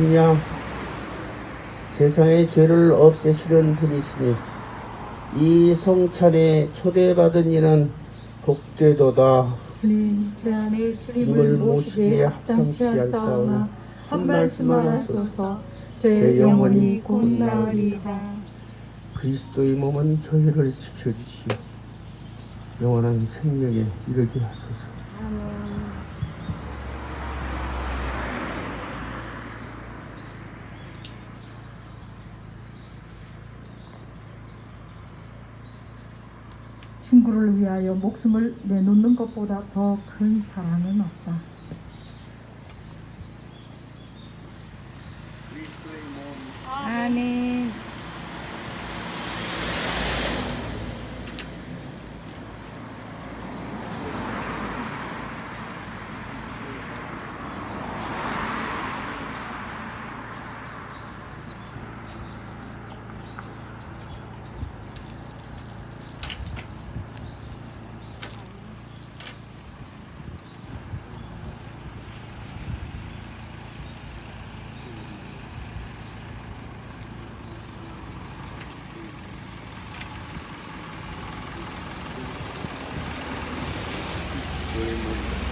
그냥 세상의 죄를 없애시는 분이시니 이 성찬에 초대받은 이는 복되도다. 주님 제 안에 주님을 모시기에 합당치 않사오나 한 말씀만 하소서 제제 영혼이 곧 나으리이다 그리스도의 몸은 저희를 지켜주시오. 영원한 생명에 이르게 하소서. 친구를 위하여 목숨을 내놓는 것보다 더 큰 사랑은 없다. 아멘. 저희 몸